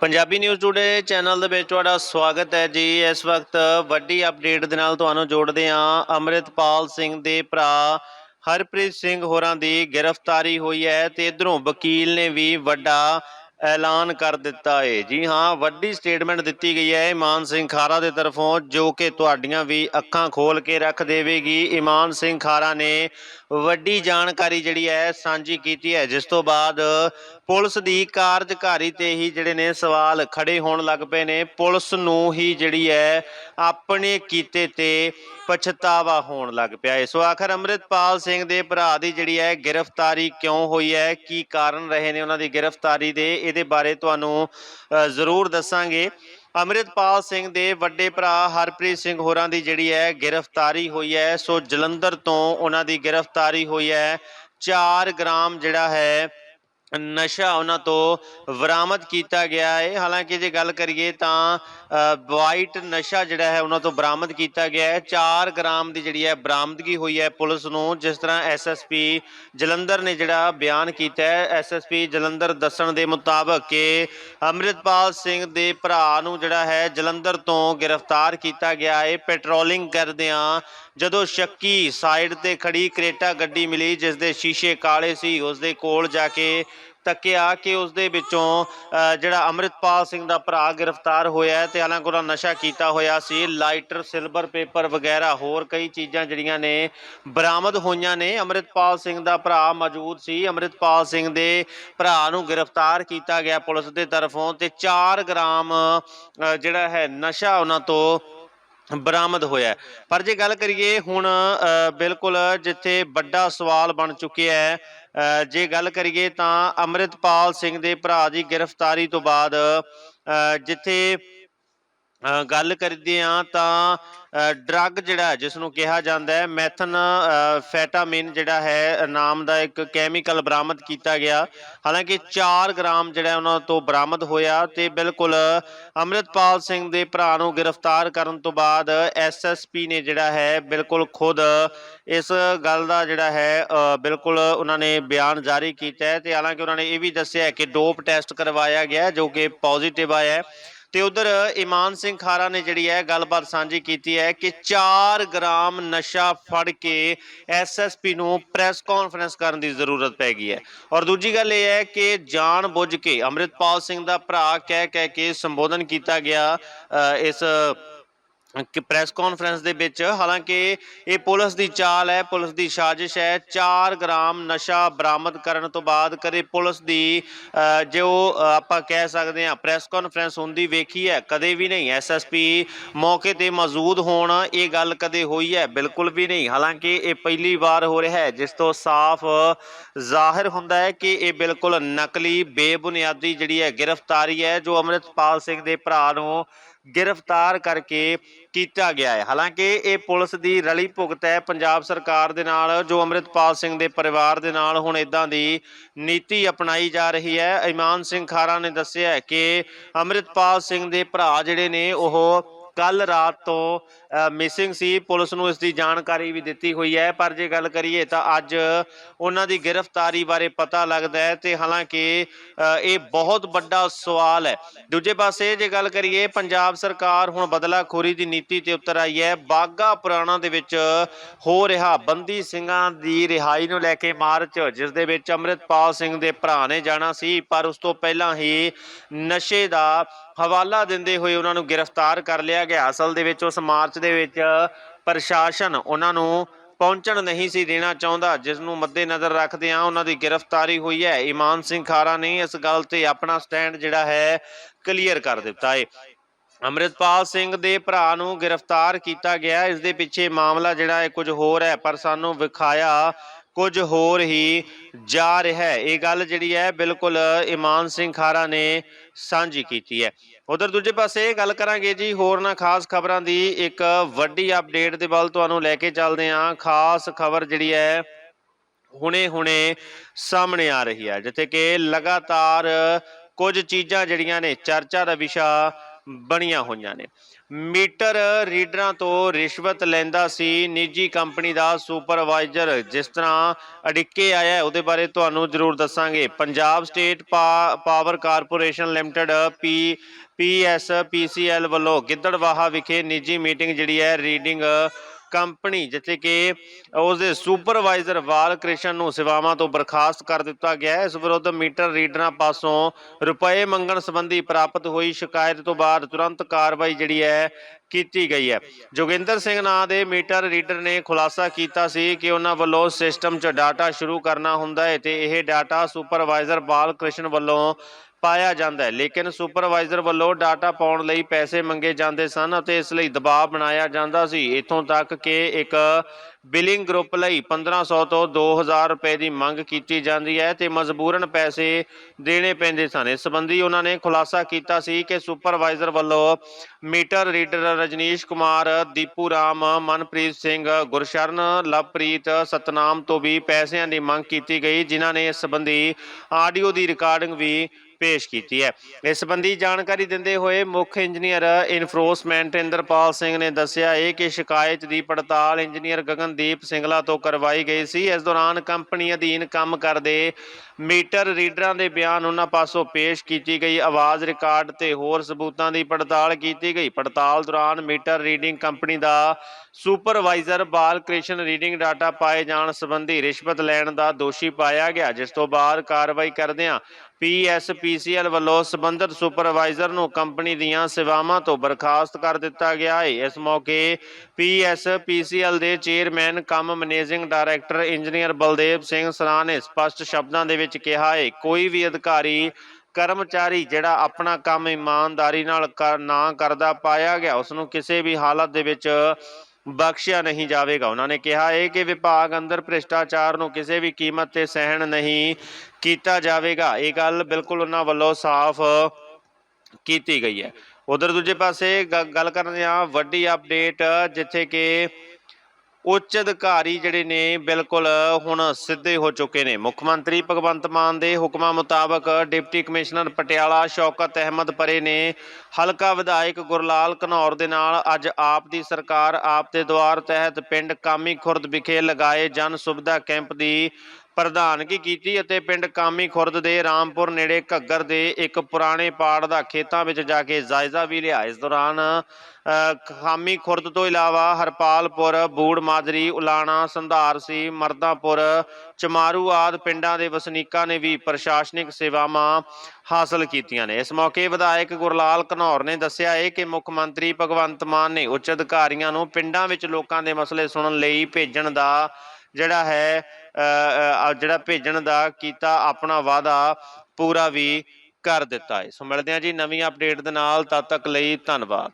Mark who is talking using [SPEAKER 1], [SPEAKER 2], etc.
[SPEAKER 1] Punjabi news today channel ਦੇ ਵਿੱਚ ਤੁਹਾਡਾ ਸਵਾਗਤ ਹੈ ਜੀ। ਇਸ ਵਕਤ ਵੱਡੀ ਅਪਡੇਟ ਦੇ ਨਾਲ ਤੁਹਾਨੂੰ ਜੋੜਦੇ ਹਾਂ। ਅੰਮ੍ਰਿਤਪਾਲ ਸਿੰਘ ਦੇ ਭਰਾ ਹਰਪ੍ਰੀਤ ਸਿੰਘ ਹੋਰਾਂ ਦੀ ਗ੍ਰਿਫਤਾਰੀ ਹੋਈ ਹੈ ਤੇ ਇਧਰੋਂ ਵਕੀਲ ਨੇ ਵੀ ਵੱਡਾ ਐਲਾਨ ਕਰ ਦਿੱਤਾ ਹੈ। ਜੀ ਹਾਂ, ਵੱਡੀ ਸਟੇਟਮੈਂਟ ਦਿੱਤੀ ਗਈ ਹੈ ਇਮਾਨ ਸਿੰਘ ਖਾਰਾ ਦੇ ਤਰਫੋਂ, ਜੋ ਕਿ ਤੁਹਾਡੀਆਂ ਵੀ ਅੱਖਾਂ ਖੋਲ ਕੇ ਰੱਖ ਦੇਵੇਗੀ। ਇਮਾਨ ਸਿੰਘ ਖਾਰਾ ਨੇ ਵੱਡੀ ਜਾਣਕਾਰੀ ਜਿਹੜੀ ਹੈ, ਸਾਂਝੀ ਕੀਤੀ ਹੈ। ਜਿਸ ਤੋਂ ਬਾਅਦ ਪੁਲਿਸ ਦੀ ਕਾਰਜਕਾਰੀ ਤੇ ਹੀ ਜਿਹੜੇ ਨੇ ਸਵਾਲ ਖੜੇ ਹੋਣ ਲੱਗ ਪਏ ਨੇ। ਪੁਲਿਸ ਨੂੰ ਹੀ ਜਿਹੜੀ ਹੈ, ਆਪਣੇ ਕੀਤੇ ਤੇ ਪਛਤਾਵਾ ਹੋਣ ਲੱਗ ਪਿਆ ਹੈ। ਸੋ ਆਖਰ ਅੰਮ੍ਰਿਤਪਾਲ ਸਿੰਘ ਦੇ ਭਰਾ ਦੀ ਜਿਹੜੀ ਹੈ, ਗ੍ਰਿਫਤਾਰੀ ਕਿਉਂ ਹੋਈ ਹੈ? ਕੀ ਕਾਰਨ ਰਹੇ ਨੇ ਉਹਨਾਂ ਦੀ ਗ੍ਰਿਫਤਾਰੀ ਦੇ? ਇਹਦੇ ਬਾਰੇ ਤੁਹਾਨੂੰ ਜ਼ਰੂਰ ਦੱਸਾਂਗੇ। ਅੰਮ੍ਰਿਤਪਾਲ ਸਿੰਘ ਦੇ ਵੱਡੇ ਭਰਾ ਹਰਪ੍ਰੀਤ ਸਿੰਘ ਹੋਰਾਂ ਦੀ ਜਿਹੜੀ ਹੈ ਗ੍ਰਿਫਤਾਰੀ ਹੋਈ ਹੈ। ਸੋ ਜਲੰਧਰ ਤੋਂ ਉਹਨਾਂ ਦੀ ਗ੍ਰਿਫਤਾਰੀ ਹੋਈ ਹੈ। 4 ਗ੍ਰਾਮ ਜਿਹੜਾ ਹੈ ਨਸ਼ਾ ਉਹਨਾਂ ਤੋਂ ਬਰਾਮਦ ਕੀਤਾ ਗਿਆ ਹੈ। ਹਾਲਾਂਕਿ ਜੇ ਗੱਲ ਕਰੀਏ ਤਾਂ ਵਾਈਟ ਨਸ਼ਾ ਜਿਹੜਾ ਹੈ ਉਹਨਾਂ ਤੋਂ ਬਰਾਮਦ ਕੀਤਾ ਗਿਆ ਹੈ। 4 ਗ੍ਰਾਮ ਦੀ ਜਿਹੜੀ ਹੈ ਬਰਾਮਦਗੀ ਹੋਈ ਹੈ ਪੁਲਿਸ ਨੂੰ, ਜਿਸ ਤਰ੍ਹਾਂ ਐਸਐਸਪੀ ਜਲੰਧਰ ਨੇ ਜਿਹੜਾ ਬਿਆਨ ਕੀਤਾ ਹੈ। ਐਸਐਸਪੀ ਜਲੰਧਰ ਦੱਸਣ ਦੇ ਮੁਤਾਬਕ ਕਿ ਅੰਮ੍ਰਿਤਪਾਲ ਸਿੰਘ ਦੇ ਭਰਾ ਨੂੰ ਜਿਹੜਾ ਹੈ ਜਲੰਧਰ ਤੋਂ ਗ੍ਰਿਫਤਾਰ ਕੀਤਾ ਗਿਆ ਹੈ। ਪੈਟਰੋਲਿੰਗ ਕਰਦਿਆਂ ਜਦੋਂ ਸ਼ੱਕੀ ਸਾਈਡ ਤੇ ਖੜੀ ਕਰੇਟਾ ਗੱਡੀ ਮਿਲੀ, ਜਿਸ ਦੇ ਸ਼ੀਸ਼ੇ ਕਾਲੇ ਸੀ, ਉਸ ਦੇ ਕੋਲ ਜਾ ਕੇ ਤੱਕਿਆ ਕਿ ਉਸ ਦੇ ਵਿੱਚੋਂ ਅ, ਜਿਹੜਾ ਅੰਮ੍ਰਿਤਪਾਲ ਸਿੰਘ ਦਾ ਭਰਾ ਗ੍ਰਿਫਤਾਰ ਹੋਇਆ ਤੇ ਹਾਲਾਂਕਿ ਉਹਨਾਂ ਨਸ਼ਾ ਕੀਤਾ ਹੋਇਆ ਸੀ ਲਾਈਟਰ ਸਿਲਵਰ ਪੇਪਰ ਵਗੈਰਾ ਹੋਰ ਕਈ ਚੀਜ਼ਾਂ ਜਿਹੜੀਆਂ ਨੇ ਬਰਾਮਦ ਹੋਈਆਂ ਨੇ। ਅੰਮ੍ਰਿਤਪਾਲ ਸਿੰਘ ਦਾ ਭਰਾ ਮੌਜੂਦ ਸੀ। ਅੰਮ੍ਰਿਤਪਾਲ ਸਿੰਘ ਦੇ ਭਰਾ ਨੂੰ ਗ੍ਰਿਫਤਾਰ ਕੀਤਾ ਗਿਆ ਪੁਲਿਸ ਦੇ ਤਰਫੋਂ ਤੇ 4 ਗ੍ਰਾਮ ਜਿਹੜਾ ਹੈ ਨਸ਼ਾ ਉਹਨਾਂ ਤੋਂ ਬਰਾਮਦ ਹੋਇਆ ਪਰ ਜੇ ਗੱਲ ਕਰੀਏ ਹੁਣ ਅ, ਬਿਲਕੁਲ ਜਿੱਥੇ ਵੱਡਾ ਸਵਾਲ ਬਣ ਚੁੱਕਿਆ ਹੈ ਜੇ ਗੱਲ ਕਰੀਏ ਤਾਂ ਅੰਮ੍ਰਿਤਪਾਲ ਸਿੰਘ ਦੇ ਭਰਾ ਦੀ ਗ੍ਰਿਫਤਾਰੀ ਤੋਂ ਬਾਅਦ ਅ, ਜਿੱਥੇ ਅ, ਗੱਲ ਕਰਦੇ ਆ ਤਾਂ ਡਰੱਗ ਜਿਹੜਾ ਜਿਸ ਨੂੰ ਕਿਹਾ ਜਾਂਦਾ ਹੈ, ਮੈਥਨ ਫੈਟਾਮਿਨ ਜਿਹੜਾ ਹੈ, ਨਾਮ ਦਾ ਇੱਕ ਕੈਮੀਕਲ ਬਰਾਮਦ ਕੀਤਾ ਗਿਆ। ਹਾਲਾਂਕਿ 4 ਗ੍ਰਾਮ ਜਿਹੜਾ ਉਹਨਾਂ ਤੋਂ ਬਰਾਮਦ ਹੋਇਆ ਤੇ ਬਿਲਕੁਲ ਅੰਮ੍ਰਿਤਪਾਲ ਸਿੰਘ ਦੇ ਭਰਾ ਨੂੰ ਗ੍ਰਿਫਤਾਰ ਕਰਨ ਤੋਂ ਬਾਅਦ ਐਸਐਸਪੀ ਨੇ ਜਿਹੜਾ ਹੈ, ਬਿਲਕੁਲ ਖੁਦ ਇਸ ਗੱਲ ਦਾ ਜਿਹੜਾ ਹੈ ਬਿਲਕੁਲ ਉਹਨਾਂ ਨੇ ਬਿਆਨ ਜਾਰੀ ਕੀਤਾ ਹੈ ਤੇ ਹਾਲਾਂਕਿ ਉਹਨਾਂ ਨੇ ਇਹ ਵੀ ਦੱਸਿਆ ਕਿ ਡੋਪ ਟੈਸਟ ਕਰਵਾਇਆ ਗਿਆ ਜੋ ਕਿ ਪੋਜ਼ਿਟਿਵ ਆਇਆ ਹੈ। ਤੇ ਉਧਰ ਇਮਾਨ ਸਿੰਘ ਖਾਰਾ ਨੇ ਜਿਹੜੀ ਹੈ ਗੱਲਬਾਤ ਸਾਂਝੀ ਕੀਤੀ ਹੈ ਕਿ 4 ਗ੍ਰਾਮ ਨਸ਼ਾ ਫੜ ਕੇ ਐਸਐਸਪੀ ਨੂੰ ਪ੍ਰੈਸ ਕਾਨਫਰੰਸ ਕਰਨ ਦੀ ਜ਼ਰੂਰਤ ਪੈ ਗਈ ਹੈ। ਔਰ ਦੂਜੀ ਗੱਲ ਇਹ ਹੈ ਕਿ ਜਾਣ ਬੁੱਝ ਕੇ ਅੰਮ੍ਰਿਤਪਾਲ ਸਿੰਘ ਦਾ ਭਰਾ ਕਹਿ ਕਹਿ ਕੇ ਸੰਬੋਧਨ ਕੀਤਾ ਗਿਆ ਇਸ ਕਿ ਪ੍ਰੈਸ ਕਾਨਫਰੰਸ ਦੇ ਵਿੱਚ, ਹਾਲਾਂਕਿ ਇਹ ਪੁਲਿਸ ਦੀ ਚਾਲ ਹੈ, ਪੁਲਿਸ ਦੀ ਸਾਜ਼ਿਸ਼ ਹੈ 4 ਗ੍ਰਾਮ ਨਸ਼ਾ ਬਰਾਮਦ ਕਰਨ ਤੋਂ ਬਾਅਦ ਕਦੇ ਪੁਲਿਸ ਦੀ ਜੋ ਆਪਾਂ ਕਹਿ ਸਕਦੇ ਹਾਂ, ਪ੍ਰੈਸ ਕਾਨਫਰੰਸ ਹੁੰਦੀ ਵੇਖੀ ਹੈ, ਕਦੇ ਵੀ ਨਹੀਂ। ਐਸਐਸਪੀ ਮੌਕੇ ਤੇ ਮੌਜੂਦ ਹੋਣ, ਇਹ ਗੱਲ ਕਦੇ ਹੋਈ ਹੈ? ਬਿਲਕੁਲ ਵੀ ਨਹੀਂ। ਹਾਲਾਂਕਿ ਇਹ ਪਹਿਲੀ ਵਾਰ ਹੋ ਰਿਹਾ ਹੈ, ਜਿਸ ਤੋਂ ਸਾਫ਼ ਜ਼ਾਹਿਰ ਹੁੰਦਾ ਹੈ ਕਿ ਇਹ ਬਿਲਕੁਲ ਨਕਲੀ, ਬੇਬੁਨਿਆਦੀ ਜਿਹੜੀ ਹੈ ਗ੍ਰਿਫਤਾਰੀ ਹੈ, ਜੋ ਅੰਮ੍ਰਿਤਪਾਲ ਸਿੰਘ ਦੇ ਭਰਾ ਨੂੰ ਗ੍ਰਿਫਤਾਰ ਕਰਕੇ ਕੀਤਾ ਗਿਆ ਹੈ। ਹਾਲਾਂਕਿ ਇਹ ਪੁਲਿਸ ਦੀ ਰਲੀ ਭੁਗਤ ਹੈ। ਪੰਜਾਬ ਸਰਕਾਰ ਦੇ ਨਾਲ ਜੋ ਅੰਮ੍ਰਿਤਪਾਲ ਸਿੰਘ ਦੇ ਪਰਿਵਾਰ ਦੇ ਨਾਲ ਹੁਣ ਇਦਾਂ ਦੀ ਨੀਤੀ ਅਪਣਾਈ ਜਾ ਰਹੀ ਹੈ, ਇਮਾਨ ਸਿੰਘ ਖਾਰਾ ਨੇ ਦੱਸਿਆ ਕਿ ਅੰਮ੍ਰਿਤਪਾਲ ਸਿੰਘ ਦੇ ਭਰਾ ਜਿਹੜੇ ਨੇ, ਉਹ ਕੱਲ ਰਾਤ ਤੋਂ ਮਿਸਿੰਗ ਸੀ, ਪੁਲਿਸ ਨੂੰ ਇਸ ਦੀ ਜਾਣਕਾਰੀ ਵੀ ਦਿੱਤੀ ਹੋਈ ਹੈ। ਪਰ ਜੇ ਗੱਲ ਕਰੀਏ ਤਾਂ ਅੱਜ ਉਹਨਾਂ ਦੀ ਗ੍ਰਿਫਤਾਰੀ ਬਾਰੇ ਪਤਾ ਲੱਗਦਾ ਹੈ ਤੇ ਹਾਲਾਂਕਿ ਇਹ ਬਹੁਤ ਵੱਡਾ ਸਵਾਲ ਹੈ। ਦੂਜੇ ਪਾਸੇ ਜੇ ਗੱਲ ਕਰੀਏ, ਪੰਜਾਬ ਸਰਕਾਰ ਹੁਣ ਬਦਲਾਖੋਰੀ ਦੀ ਨੀਤੀ ਤੇ ਉਤਰ ਆਈ ਹੈ। ਬਾਗਾ ਪੁਰਾਣਾ ਦੇ ਵਿੱਚ ਹੋ ਰਿਹਾ ਬੰਦੀ ਸਿੰਘਾਂ ਦੀ ਰਿਹਾਈ ਨੂੰ ਲੈ ਕੇ ਮਾਰਚ, ਜਿਸ ਦੇ ਵਿੱਚ ਅੰਮ੍ਰਿਤਪਾਲ ਸਿੰਘ ਦੇ ਭਰਾ ਨੇ ਜਾਣਾ ਸੀ। ਪਰ ਉਸ ਤੋਂ ਪਹਿਲਾਂ ਹੀ ਨਸ਼ੇ ਦਾ ਹਵਾਲਾ ਦਿੰਦੇ ਹੋਏ ਉਹਨਾਂ ਨੂੰ ਗ੍ਰਿਫਤਾਰ ਕਰ ਲਿਆ ਗਿਆ। ਅਸਲ ਦੇ ਵਿੱਚ ਉਸ ਮਾਰਚ ਦੇ ਵਿੱਚ ਪ੍ਰਸ਼ਾਸਨ ਉਹਨਾਂ ਨੂੰ ਪਹੁੰਚਣ ਨਹੀਂ ਸੀ ਦੇਣਾ ਚਾਹੁੰਦਾ, ਜਿਸ ਨੂੰ ਮੱਦੇਨਜ਼ਰ ਰੱਖਦਿਆਂ ਉਹਨਾਂ ਦੀ ਗ੍ਰਿਫਤਾਰੀ ਹੋਈ ਹੈ। ਇਮਾਨ ਸਿੰਘ ਖਾਰਾ ਨੇ ਇਸ ਗੱਲ ਤੇ ਆਪਣਾ ਸਟੈਂਡ ਜਿਹੜਾ ਹੈ, ਕਲੀਅਰ ਕਰ ਦਿੱਤਾ ਹੈ। ਅੰਮ੍ਰਿਤਪਾਲ ਸਿੰਘ ਦੇ ਭਰਾ ਨੂੰ ਗ੍ਰਿਫਤਾਰ ਕੀਤਾ ਗਿਆ। ਇਸ ਦੇ ਪਿੱਛੇ ਮਾਮਲਾ ਜਿਹੜਾ ਹੈ, ਕੁਝ ਹੋਰ ਹੈ, ਪਰ ਸਾਨੂੰ ਵਿਖਾਇਆ ਕੁਝ ਹੋਰ ਹੀ ਜਾ ਰਿਹਾ ਹੈ। ਇਹ ਗੱਲ ਜਿਹੜੀ ਹੈ, ਬਿਲਕੁਲ ਇਮਾਨ ਸਿੰਘ ਖਾਰਾ ਨੇ ਸਾਂਝੀ ਕੀਤੀ ਹੈ। ਉਧਰ ਦੂਜੇ ਪਾਸੇ ਗੱਲ ਕਰਾਂਗੇ ਜੀ, ਹੋਰ ਨਾ ਖਾਸ ਖਬਰਾਂ ਦੀ। ਇੱਕ ਵੱਡੀ ਅਪਡੇਟ ਦੇ ਵੱਲ ਤੁਹਾਨੂੰ ਲੈ ਕੇ ਚੱਲਦੇ ਹਾਂ। ਖਾਸ ਖਬਰ ਜਿਹੜੀ ਹੈ, ਹੁਣੇ-ਹੁਣੇ ਸਾਹਮਣੇ ਆ ਰਹੀ ਹੈ, ਜਿੱਥੇ ਕਿ ਲਗਾਤਾਰ ਕੁਝ ਚੀਜ਼ਾਂ ਜਿਹੜੀਆਂ ਨੇ, ਚਰਚਾ ਦਾ ਵਿਸ਼ਾ ਬਣੀਆਂ ਹੋਈਆਂ ਨੇ। ਮੀਟਰ ਰੀਡਰਾਂ ਤੋਂ ਰਿਸ਼ਵਤ ਲੈਂਦਾ ਸੀ। ਨਿੱਜੀ ਕੰਪਨੀ ਦਾ ਸੁਪਰਵਾਈਜ਼ਰ ਜਿਸ ਤਰ੍ਹਾਂ ਅੜਿੱਕੇ ਆਇਆ ਉਹਦੇ ਬਾਰੇ ਤੁਹਾਨੂੰ ਜ਼ਰੂਰ ਦੱਸਾਂਗੇ। ਪੰਜਾਬ ਸਟੇਟ ਪਾ- power corporation limited P PS PSPCL ਵੱਲੋਂ ਗਿੱਦੜਵਾਹਾ ਵਿਖੇ ਨਿੱਜੀ ਮੀਟਿੰਗ ਜਿਹੜੀ ਹੈ, ਰੀਡਿੰਗ ਕੰਪਨੀ, ਜਿੱਥੇ ਕਿ ਉਸ ਦੇ ਸੁਪਰਵਾਈਜ਼ਰ ਵਾਲ ਕ੍ਰਿਸ਼ਨ ਨੂੰ ਸੇਵਾਵਾਂ ਤੋਂ ਬਰਖਾਸਤ ਕਰ ਦਿੱਤਾ ਗਿਆ ਹੈ। ਇਸ ਵਿਰੁੱਧ ਮੀਟਰ ਰੀਡਰਾਂ ਪਾਸੋਂ ਰੁਪਏ ਮੰਗਣ ਸੰਬੰਧੀ ਪ੍ਰਾਪਤ ਹੋਈ ਸ਼ਿਕਾਇਤ ਤੋਂ ਬਾਅਦ ਤੁਰੰਤ ਕਾਰਵਾਈ ਜਿਹੜੀ ਹੈ ਕੀਤੀ ਗਈ ਹੈ। ਜੋਗਿੰਦਰ ਸਿੰਘ ਨਾਂ ਦੇ ਮੀਟਰ ਰੀਡਰ ਨੇ ਖੁਲਾਸਾ ਕੀਤਾ ਸੀ ਕਿ ਉਹਨਾਂ ਵੱਲੋਂ ਸਿਸਟਮ 'ਚ ਡਾਟਾ ਸ਼ੁਰੂ ਕਰਨਾ ਹੁੰਦਾ ਹੈ ਤੇ ਇਹ ਡਾਟਾ ਸੁਪਰਵਾਈਜ਼ਰ ਬਾਲ ਕ੍ਰਿਸ਼ਨ ਵੱਲੋਂ ਪਾਇਆ ਜਾਂਦਾ ਹੈ। ਲੇਕਿਨ ਸੁਪਰਵਾਈਜ਼ਰ ਵੱਲੋਂ ਡਾਟਾ ਪਾਉਣ ਲਈ ਪੈਸੇ ਮੰਗੇ ਜਾਂਦੇ ਸਨ ਅਤੇ ਇਸ ਲਈ ਦਬਾਅ ਬਣਾਇਆ ਜਾਂਦਾ ਸੀ। ਇਥੋਂ ਤੱਕ ਕਿ ਇੱਕ ਬਿਲਿੰਗ ਗਰੁੱਪ ਲਈ 1500 ਤੋਂ 2000 ਰੁਪਏ ਦੀ ਮੰਗ ਕੀਤੀ ਜਾਂਦੀ ਹੈ ਤੇ ਮਜਬੂਰਨ ਪੈਸੇ ਦੇਣੇ ਪੈਂਦੇ ਸਨ। ਇਸ ਸੰਬੰਧੀ ਉਹਨਾਂ ਨੇ ਖੁਲਾਸਾ ਕੀਤਾ ਸੀ ਕਿ ਸੁਪਰਵਾਈਜ਼ਰ ਵੱਲੋਂ ਮੀਟਰ ਰੀਡਰ ਰਜਨੀਸ਼ ਕੁਮਾਰ, ਦੀਪੂ ਰਾਮ, ਮਨਪ੍ਰੀਤ ਸਿੰਘ, ਗੁਰਸ਼ਰਨ, ਲਵਪ੍ਰੀਤ ਸਤਨਾਮ ਤੋਂ ਵੀ ਪੈਸਿਆਂ ਦੀ ਮੰਗ ਕੀਤੀ ਗਈ, ਜਿਨ੍ਹਾਂ ਨੇ ਇਸ ਸੰਬੰਧੀ ਆਡੀਓ ਦੀ ਰਿਕਾਰਡਿੰਗ ਵੀ ਪੇਸ਼ ਕੀਤੀ ਹੈ। ਇਸ ਸੰਬੰਧੀ ਜਾਣਕਾਰੀ ਦਿੰਦੇ ਹੋਏ ਮੁੱਖ ਇੰਜੀਨੀਅਰ ਇਨਫੋਰਸਮੈਂਟ ਇੰਦਰਪਾਲ ਸਿੰਘ ਨੇ ਦੱਸਿਆ ਹੈ ਕਿ ਸ਼ਿਕਾਇਤ ਦੀ ਪੜਤਾਲ ਇੰਜੀਨੀਅਰ ਗਗਨਦੀਪ ਸਿੰਗਲਾ ਤੋਂ ਕਰਵਾਈ ਗਈ ਸੀ। ਇਸ ਦੌਰਾਨ ਕੰਪਨੀ ਅਧੀਨ ਕੰਮ ਕਰਦੇ ਮੀਟਰ ਰੀਡਰਾਂ ਦੇ ਬਿਆਨ ਉਹਨਾਂ ਪਾਸੋਂ ਪੇਸ਼ ਕੀਤੀ ਗਈ। ਆਵਾਜ਼ ਰਿਕਾਰਡ ਤੇ ਹੋਰ ਸਬੂਤਾਂ ਦੀ ਪੜਤਾਲ ਕੀਤੀ ਗਈ। ਪੜਤਾਲ ਦੌਰਾਨ ਮੀਟਰ ਰੀਡਿੰਗ ਕੰਪਨੀ ਦਾ supervisor Bal Krishan reading data ਪਾਏ ਜਾਣ ਸੰਬੰਧੀ ਰਿਸ਼ਵਤ ਲੈਣ ਦਾ ਦੋਸ਼ੀ ਪਾਇਆ ਗਿਆ, ਜਿਸ ਤੋਂ ਬਾਅਦ ਕਾਰਵਾਈ ਕਰਦਿਆਂ ਪੀਐਸਪੀਸੀਐਲ ਵੱਲੋਂ ਸਬੰਧਤ ਸੁਪਰਵਾਈਜ਼ਰ ਨੂੰ ਕੰਪਨੀ ਦੀਆਂ ਸੇਵਾਵਾਂ ਤੋਂ ਬਰਖਾਸਤ ਕਰ ਦਿੱਤਾ ਗਿਆ ਹੈ। ਇਸ ਮੌਕੇ ਪੀਐਸਪੀਸੀਐਲ ਦੇ chairman, cum managing director engineer Baldev Singh Sran ਨੇ ਸਪਸ਼ਟ ਸ਼ਬਦਾਂ ਦੇ ਵਿੱਚ ਕਿਹਾ ਹੈ, ਕੋਈ ਵੀ ਅਧਿਕਾਰੀ, ਕਰਮਚਾਰੀ ਜਿਹੜਾ ਆਪਣਾ ਕੰਮ ਇਮਾਨਦਾਰੀ ਨਾਲ ਕਰ- ਨਾ ਕਰਦਾ, ਪਾਇਆ ਗਿਆ ਉਸ ਨੂੰ ਕਿਸੇ ਵੀ ਹਾਲਤ ਦੇ ਵਿੱਚ ਬਖਸ਼ਿਆ ਨਹੀਂ ਜਾਵੇਗਾ। ਉਹਨਾਂ ਨੇ ਕਿਹਾ ਹੈ ਕਿ ਵਿਭਾਗ ਅੰਦਰ ਭ੍ਰਿਸ਼ਟਾਚਾਰ ਨੂੰ ਕਿਸੇ ਵੀ ਕੀਮਤ ਤੇ ਸਹਿਣ ਨਹੀਂ ਕੀਤਾ ਜਾਵੇਗਾ। ਇਹ ਗੱਲ ਬਿਲਕੁਲ ਉਹਨਾਂ ਵੱਲੋਂ ਸਾਫ਼ ਕੀਤੀ ਗਈ ਹੈ। ਉਧਰ ਦੂਜੇ ਪਾਸੇ ਗੱਲ ਕਰਦੇ ਹਾਂ, ਵੱਡੀ ਅਪਡੇਟ ਜਿੱਥੇ ਕਿ ਉੱਚ ਅਧਿਕਾਰੀ ਜਿਹੜੇ ਨੇ ਬਿਲਕੁਲ ਹੁਣ ਸਿੱਧੇ ਹੋ ਚੁੱਕੇ ਨੇ। ਮੁੱਖ ਮੰਤਰੀ ਭਗਵੰਤ ਮਾਨ ਦੇ ਹੁਕਮਾਂ ਮੁਤਾਬਕ ਡਿਪਟੀ ਕਮਿਸ਼ਨਰ ਪਟਿਆਲਾ ਸ਼ੌਕਤ ਅਹਿਮਦ ਪਰੇ ਨੇ ਹਲਕਾ ਵਿਧਾਇਕ ਗੁਰਲਾਲ ਘਨੌਰ ਦੇ ਨਾਲ ਅੱਜ ਆਪ ਦੀ ਸਰਕਾਰ ਆਪ ਦੇ ਦੁਆਰ ਤਹਿਤ ਪਿੰਡ ਕਾਮੀ ਖੁਰਦ ਵਿਖੇ ਲਗਾਏ ਜਨ ਸੁਵਿਧਾ ਕੈਂਪ ਦੀ ਪ੍ਰਧਾਨਗੀ ਕੀਤੀ ਅਤੇ ਪਿੰਡ ਕਾਮੀ ਖੁਰਦ ਦੇ ਰਾਮਪੁਰ ਨੇੜੇ ਘੱਗਰ ਦੇ ਇੱਕ ਪੁਰਾਣੇ ਪਾੜ ਦਾ ਖੇਤਾਂ ਵਿੱਚ ਜਾ ਕੇ ਜਾਇਜ਼ਾ ਵੀ ਲਿਆ। ਇਸ ਦੌਰਾਨ ਖਾਮੀ ਖੁਰਦ ਤੋਂ ਇਲਾਵਾ ਹਰਪਾਲਪੁਰ ਬੂੜ ਮਾਜਰੀ ਉਲਾਣਾ, ਸੰਧਾਰਸੀ, ਮਰਦਾਪੁਰ, ਚਮਾਰੂ ਆਦ ਪਿੰਡਾਂ ਦੇ ਵਸਨੀਕਾਂ ਨੇ ਵੀ ਪ੍ਰਸ਼ਾਸਨਿਕ ਸੇਵਾਵਾਂ ਹਾਸਲ ਕੀਤੀਆਂ ਨੇ। ਇਸ ਮੌਕੇ ਵਿਧਾਇਕ ਗੁਰਲਾਲ ਘਨੌਰ ਨੇ ਦੱਸਿਆ ਹੈ ਕਿ ਮੁੱਖ ਮੰਤਰੀ ਭਗਵੰਤ ਮਾਨ ਨੇ ਉੱਚ ਅਧਿਕਾਰੀਆਂ ਨੂੰ ਪਿੰਡਾਂ ਵਿੱਚ ਲੋਕਾਂ ਦੇ ਮਸਲੇ ਸੁਣਨ ਲਈ ਭੇਜਣ ਦਾ ਜਿਹੜਾ ਹੈ ਜਿਹੜਾ ਭੇਜਣ ਦਾ ਕੀਤਾ ਆਪਣਾ ਵਾਅਦਾ ਪੂਰਾ ਵੀ ਕਰ ਦਿੱਤਾ ਹੈ। ਸੋ ਮਿਲਦੇ ਹਾਂ ਜੀ ਨਵੀਂ ਅਪਡੇਟ ਦੇ ਨਾਲ, ਤਦ ਤੱਕ ਲਈ ਧੰਨਵਾਦ।